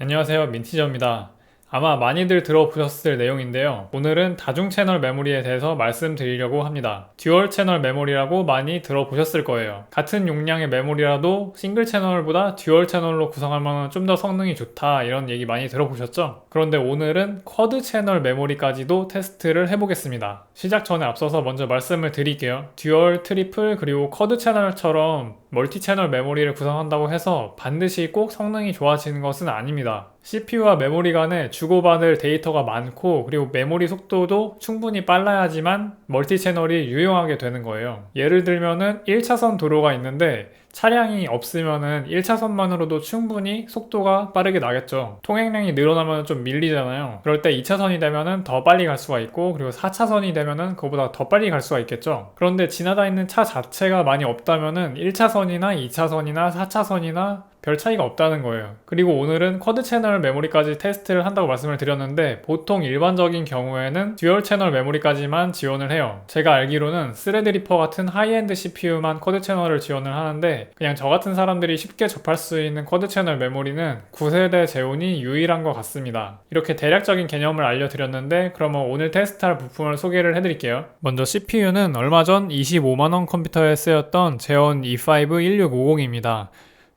안녕하세요 민티저입니다. 아마 많이들 들어보셨을 내용인데요. 오늘은 다중 채널 메모리에 대해서 말씀드리려고 합니다. 듀얼 채널 메모리라고 많이 들어보셨을 거예요. 같은 용량의 메모리라도 싱글 채널보다 듀얼 채널로 구성하면 좀 더 성능이 좋다 이런 얘기 많이 들어보셨죠? 그런데 오늘은 쿼드 채널 메모리까지도 테스트를 해보겠습니다. 시작 전에 앞서서 먼저 말씀을 드릴게요. 듀얼, 트리플, 그리고 쿼드 채널처럼 멀티 채널 메모리를 구성한다고 해서 반드시 꼭 성능이 좋아지는 것은 아닙니다. CPU와 메모리 간에 주고받을 데이터가 많고 그리고 메모리 속도도 충분히 빨라야지만 멀티 채널이 유용하게 되는 거예요. 예를 들면은 1차선 도로가 있는데 차량이 없으면은 1차선만으로도 충분히 속도가 빠르게 나겠죠. 통행량이 늘어나면 좀 밀리잖아요. 그럴 때 2차선이 되면은 더 빨리 갈 수가 있고 그리고 4차선이 되면은 그보다 더 빨리 갈 수가 있겠죠. 그런데 지나다 있는 차 자체가 많이 없다면은 1차선이나 2차선이나 4차선이나 별 차이가 없다는 거예요. 그리고 오늘은 쿼드 채널 메모리까지 테스트를 한다고 말씀을 드렸는데 보통 일반적인 경우에는 듀얼 채널 메모리까지만 지원을 해요. 제가 알기로는 스레드리퍼 같은 하이엔드 CPU만 쿼드 채널을 지원을 하는데 그냥 저 같은 사람들이 쉽게 접할 수 있는 쿼드 채널 메모리는 9세대 제온이 유일한 것 같습니다. 이렇게 대략적인 개념을 알려드렸는데 그러면 오늘 테스트할 부품을 소개를 해드릴게요. 먼저 CPU는 얼마 전 25만원 컴퓨터에 쓰였던 제온 E5 1650입니다.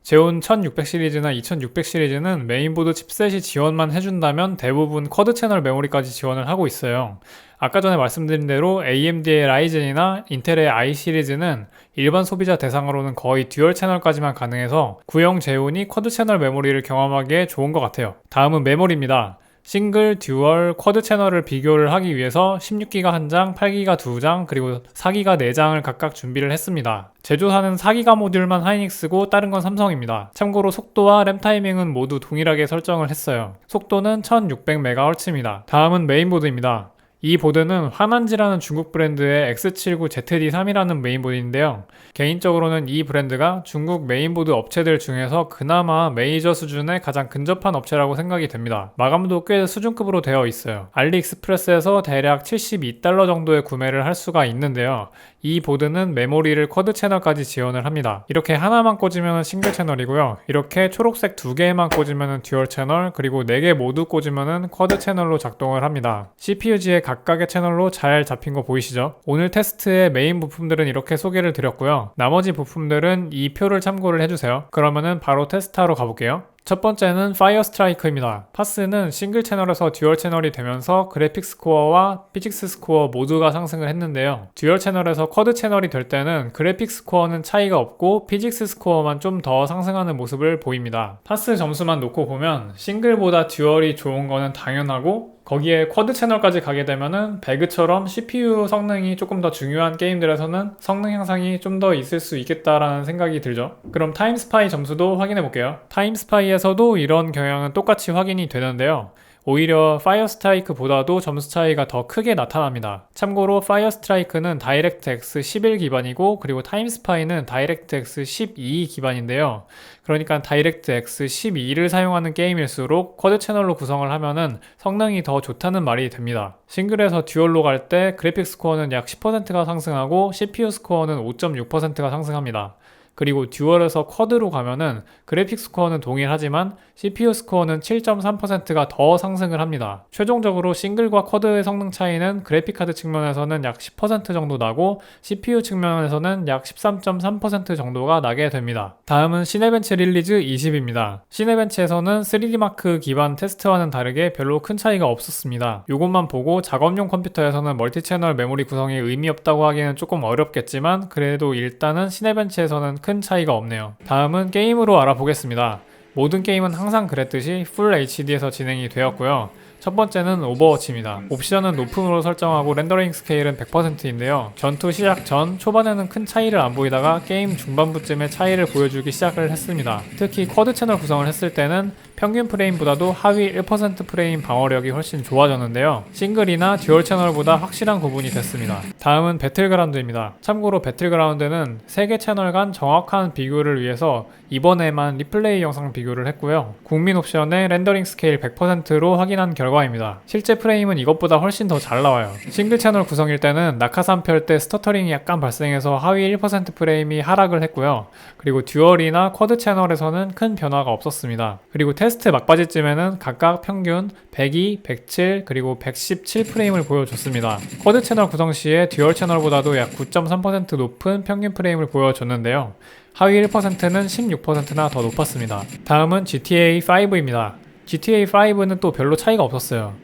제온 1600 시리즈나 2600 시리즈는 메인보드 칩셋이 지원만 해준다면 대부분 쿼드 채널 메모리까지 지원을 하고 있어요. 아까 전에 말씀드린 대로 AMD의 라이젠이나 인텔의 i 시리즈는 일반 소비자 대상으로는 거의 듀얼 채널까지만 가능해서 구형 제온이 쿼드 채널 메모리를 경험하기에 좋은 것 같아요. 다음은 메모리입니다. 싱글, 듀얼, 쿼드 채널을 비교를 하기 위해서 16기가 1장, 8기가 2장, 그리고 4기가 4장을 각각 준비를 했습니다. 제조사는 4기가 모듈만 하이닉스고 다른 건 삼성입니다. 참고로 속도와 램 타이밍은 모두 동일하게 설정을 했어요. 속도는 1600MHz입니다. 다음은 메인보드입니다. 이 보드는 화난지라는 중국 브랜드의 X79ZD3이라는 메인보드인데요. 개인적으로는 이 브랜드가 중국 메인보드 업체들 중에서 그나마 메이저 수준의 가장 근접한 업체라고 생각이 됩니다. 마감도 꽤 수준급으로 되어 있어요. 알리익스프레스에서 대략 72달러 정도에 구매를 할 수가 있는데요. 이 보드는 메모리를 쿼드 채널까지 지원을 합니다. 이렇게 하나만 꽂으면 싱글 채널이고요. 이렇게 초록색 두 개만 꽂으면 듀얼 채널, 그리고 네 개 모두 꽂으면 쿼드 채널로 작동을 합니다. CPU지의 각각의 채널로 잘 잡힌 거 보이시죠? 오늘 테스트의 메인 부품들은 이렇게 소개를 드렸고요. 나머지 부품들은 이 표를 참고를 해주세요. 그러면은 바로 테스트하러 가볼게요. 첫 번째는 파이어 스트라이크입니다. 파스는 싱글 채널에서 듀얼 채널이 되면서 그래픽 스코어와 피직스 스코어 모두가 상승을 했는데요. 듀얼 채널에서 쿼드 채널이 될 때는 그래픽 스코어는 차이가 없고 피직스 스코어만 좀 더 상승하는 모습을 보입니다. 파스 점수만 놓고 보면 싱글보다 듀얼이 좋은 거는 당연하고 거기에 쿼드 채널까지 가게 되면은 배그처럼 CPU 성능이 조금 더 중요한 게임들에서는 성능 향상이 좀 더 있을 수 있겠다라는 생각이 들죠. 그럼 타임스파이 점수도 확인해 볼게요. 타임스파이에서도 이런 경향은 똑같이 확인이 되는데요. 오히려 파이어 스트라이크보다도 점수 차이가 더 크게 나타납니다. 참고로 파이어 스트라이크는 다이렉트 X 11 기반이고 그리고 타임 스파이는 다이렉트 X 12 기반인데요. 그러니까 다이렉트 X 12를 사용하는 게임일수록 쿼드 채널로 구성을 하면은 성능이 더 좋다는 말이 됩니다. 싱글에서 듀얼로 갈 때 그래픽 스코어는 약 10%가 상승하고 CPU 스코어는 5.6%가 상승합니다. 그리고 듀얼에서 쿼드로 가면은 그래픽 스코어는 동일하지만 CPU 스코어는 7.3%가 더 상승을 합니다. 최종적으로 싱글과 쿼드의 성능 차이는 그래픽 카드 측면에서는 약 10% 정도 나고 CPU 측면에서는 약 13.3% 정도가 나게 됩니다. 다음은 시네벤치 릴리즈 20입니다. 시네벤치에서는 3D마크 기반 테스트와는 다르게 별로 큰 차이가 없었습니다. 이것만 보고 작업용 컴퓨터에서는 멀티채널 메모리 구성이 의미 없다고 하기는 조금 어렵겠지만 그래도 일단은 시네벤치에서는 큰 차이가 없네요. 다음은 게임으로 알아보겠습니다. 모든 게임은 항상 그랬듯이 풀 HD에서 진행이 되었고요. 첫 번째는 오버워치입니다. 옵션은 높음으로 설정하고 렌더링 스케일은 100%인데요. 전투 시작 전 초반에는 큰 차이를 안 보이다가 게임 중반부쯤에 차이를 보여주기 시작을 했습니다. 특히 쿼드 채널 구성을 했을 때는 평균 프레임보다도 하위 1% 프레임 방어력이 훨씬 좋아졌는데요. 싱글이나 듀얼 채널보다 확실한 구분이 됐습니다. 다음은 배틀그라운드입니다. 참고로 배틀그라운드는 3개 채널 간 정확한 비교를 위해서 이번에만 리플레이 영상 비교를 했고요. 국민 옵션의 렌더링 스케일 100%로 확인한 결과입니다. 실제 프레임은 이것보다 훨씬 더 잘 나와요. 싱글 채널 구성일 때는 낙하산 펼 때 스터터링이 약간 발생해서 하위 1% 프레임이 하락을 했고요. 그리고 듀얼이나 쿼드 채널에서는 큰 변화가 없었습니다. 그리고 테스트 테스트 막바지쯤에는 각각 평균 102, 107, 그리고 117 프레임을 보여줬습니다. 쿼드 채널 구성 시에 듀얼 채널보다도 약 9.3% 높은 평균 프레임을 보여줬는데요. 하위 1%는 16%나 더 높았습니다. 다음은 GTA 5입니다. GTA 5는 또 별로 차이가 없었어요.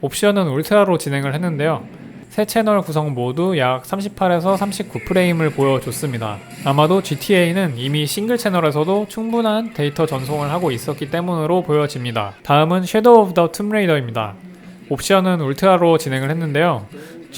옵션은 울트라로 진행을 했는데요. 세 채널 구성 모두 약 38에서 39프레임을 보여줬습니다. 아마도 GTA는 이미 싱글 채널에서도 충분한 데이터 전송을 하고 있었기 때문으로 보여집니다. 다음은 섀도우 오브 더 툼레이더입니다. 옵션은 울트라로 진행을 했는데요.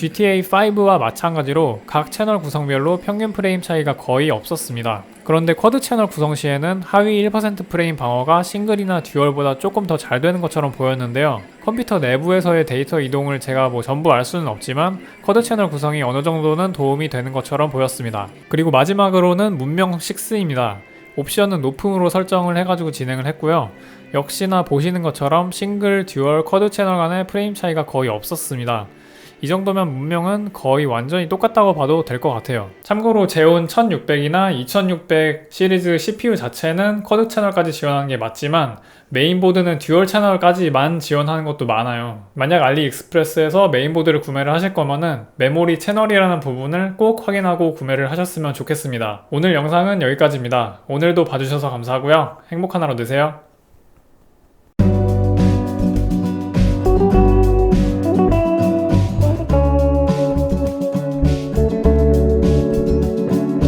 GTA 5와 마찬가지로 각 채널 구성별로 평균 프레임 차이가 거의 없었습니다. 그런데 쿼드 채널 구성 시에는 하위 1% 프레임 방어가 싱글이나 듀얼보다 조금 더 잘 되는 것처럼 보였는데요. 컴퓨터 내부에서의 데이터 이동을 제가 뭐 전부 알 수는 없지만 쿼드 채널 구성이 어느 정도는 도움이 되는 것처럼 보였습니다. 그리고 마지막으로는 문명 6입니다. 옵션은 높음으로 설정을 해가지고 진행을 했고요. 역시나 보시는 것처럼 싱글, 듀얼, 쿼드 채널 간의 프레임 차이가 거의 없었습니다. 이 정도면 문명은 거의 완전히 똑같다고 봐도 될 것 같아요. 참고로 제온 1600이나 2600 시리즈 CPU 자체는 쿼드 채널까지 지원하는 게 맞지만 메인보드는 듀얼 채널까지만 지원하는 것도 많아요. 만약 알리익스프레스에서 메인보드를 구매를 하실 거면은 메모리 채널이라는 부분을 꼭 확인하고 구매를 하셨으면 좋겠습니다. 오늘 영상은 여기까지입니다. 오늘도 봐주셔서 감사하고요. 행복한 하루 되세요.